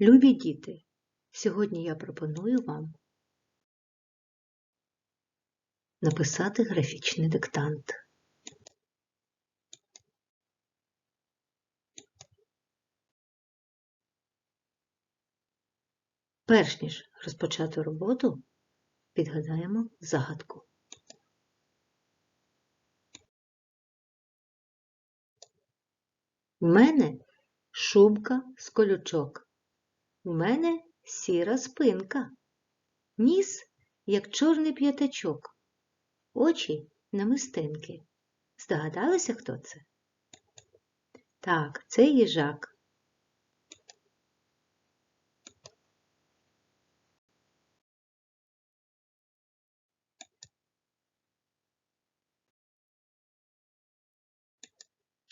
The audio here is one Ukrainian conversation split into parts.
Любі діти, сьогодні я пропоную вам написати графічний диктант. Перш ніж розпочати роботу, підгадаємо загадку. В мене шубка з колючок. В мене сіра спинка. Ніс, як чорний п'ятачок. Очі намистинки. Здогадалися, хто це? Так, це їжак.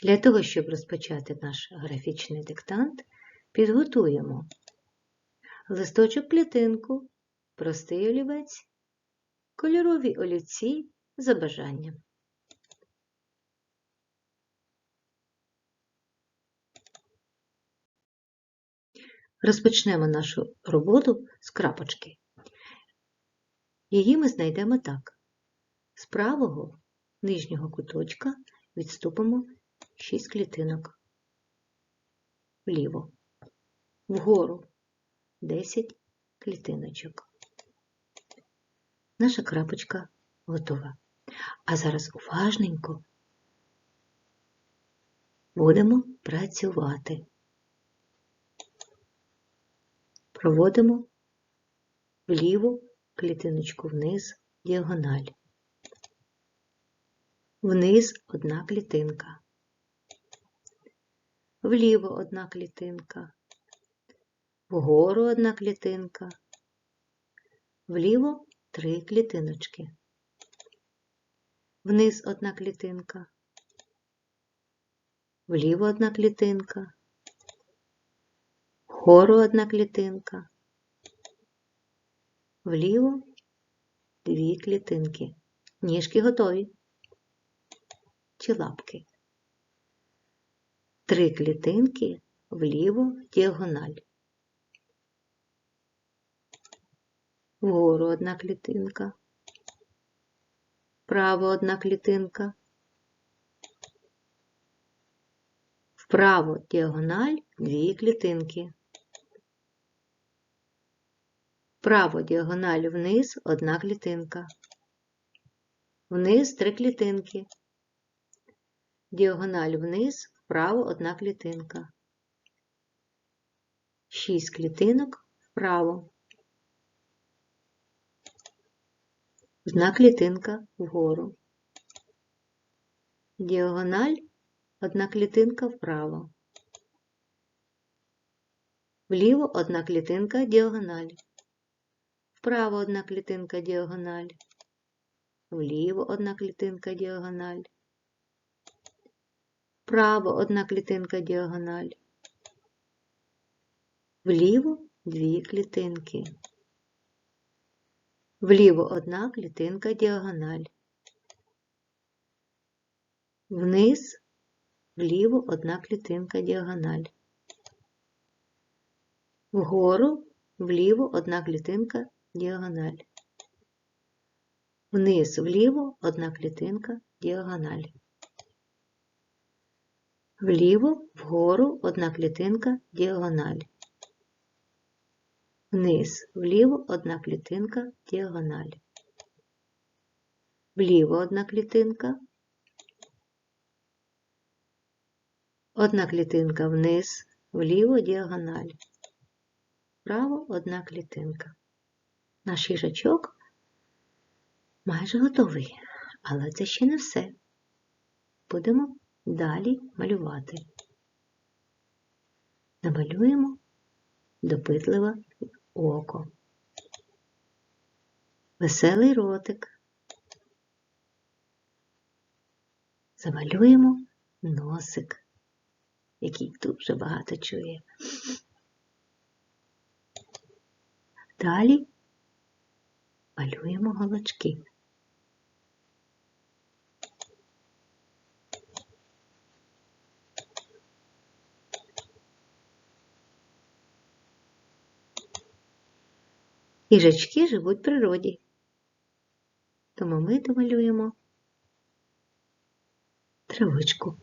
Для того, щоб розпочати наш графічний диктант, підготуємо листочок клітинку, простий олівець, кольорові олівці за бажанням. Розпочнемо нашу роботу з крапочки. Її ми знайдемо так. З правого нижнього куточка відступимо 6 клітинок вліво, вгору 10 клітиночок. Наша крапочка готова. А зараз уважненько будемо працювати. Проводимо вліву клітиночку вниз діагональ. Вниз одна клітинка вліво одна клітинка, вгору одна клітинка, вліво три клітиночки, вниз одна клітинка, вліво одна клітинка, вгору одна клітинка, вліво дві клітинки. Ніжки готові чи лапки три клітинки вліво діагональ. Вгору одна клітинка, вправо одна клітинка, вправо діагональ дві клітинки. Вправо діагональ вниз одна клітинка. Вниз три клітинки. Діагональ вниз вправо одна клітинка. Шість клітинок вправо. Одна клітинка вгору. Діагональ одна клітинка вправо. Вліво одна клітинка діагональ. Вправо одна клітинка діагональ. Вліво одна клітинка діагональ вправо одна клітинка діагональ, вліво дві клітинки, вліво одна клітинка діагональ, вниз, вліво одна клітинка діагональ, вгору, вліво одна клітинка діагональ, вниз вліво одна клітинка діагональ. Вліво, вгору одна клітинка діагональ. Вниз, вліво одна клітинка діагональ. Вліво одна клітинка. Одна клітинка вниз, вліво діагональ. Вправо одна клітинка. Наш їжачок майже готовий, але це ще не все. Будемо Далі малювати. Намалюємо допитливе око, веселий ротик. Замалюємо носик, який дуже багато чує. Далі малюємо голочки. Їжачки живуть в природі. Тому ми домалюємо травичку.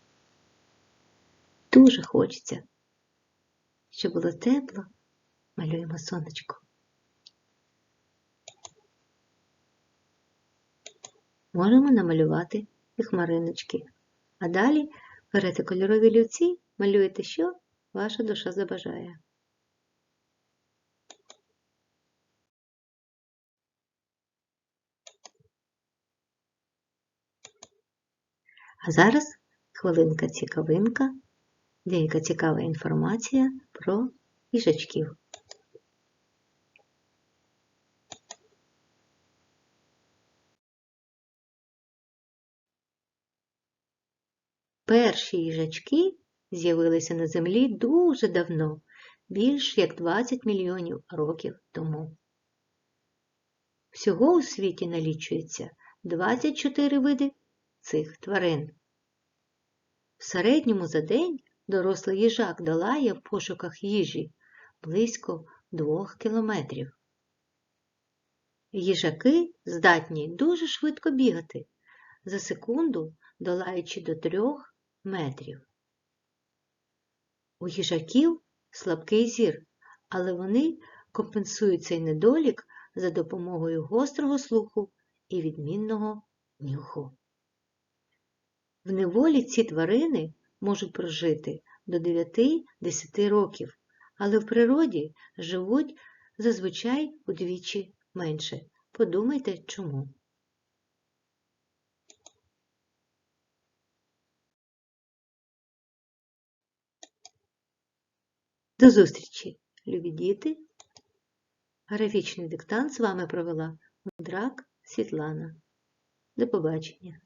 Дуже хочеться, щоб було тепло, малюємо сонечко. Можемо намалювати і хмариночки. А далі берете кольорові олівці, малюєте, що ваша душа забажає. А зараз хвилинка цікавинка, деяка цікава інформація про їжачків. Перші їжачки з'явилися на землі дуже давно, більш як 20 мільйонів років тому. Всього у світі налічується 24 види цих тварин. В середньому за день дорослий їжак долає в пошуках їжі близько 2 кілометрів. Їжаки здатні дуже швидко бігати, за секунду долаючи до 3 метрів. У їжаків слабкий зір, але вони компенсують цей недолік за допомогою гострого слуху і відмінного нюху. В неволі ці тварини можуть прожити до 9-10 років, але в природі живуть зазвичай удвічі менше. Подумайте чому. До зустрічі, любі діти! Графічний диктант з вами провела Мудрак Світлана. До побачення!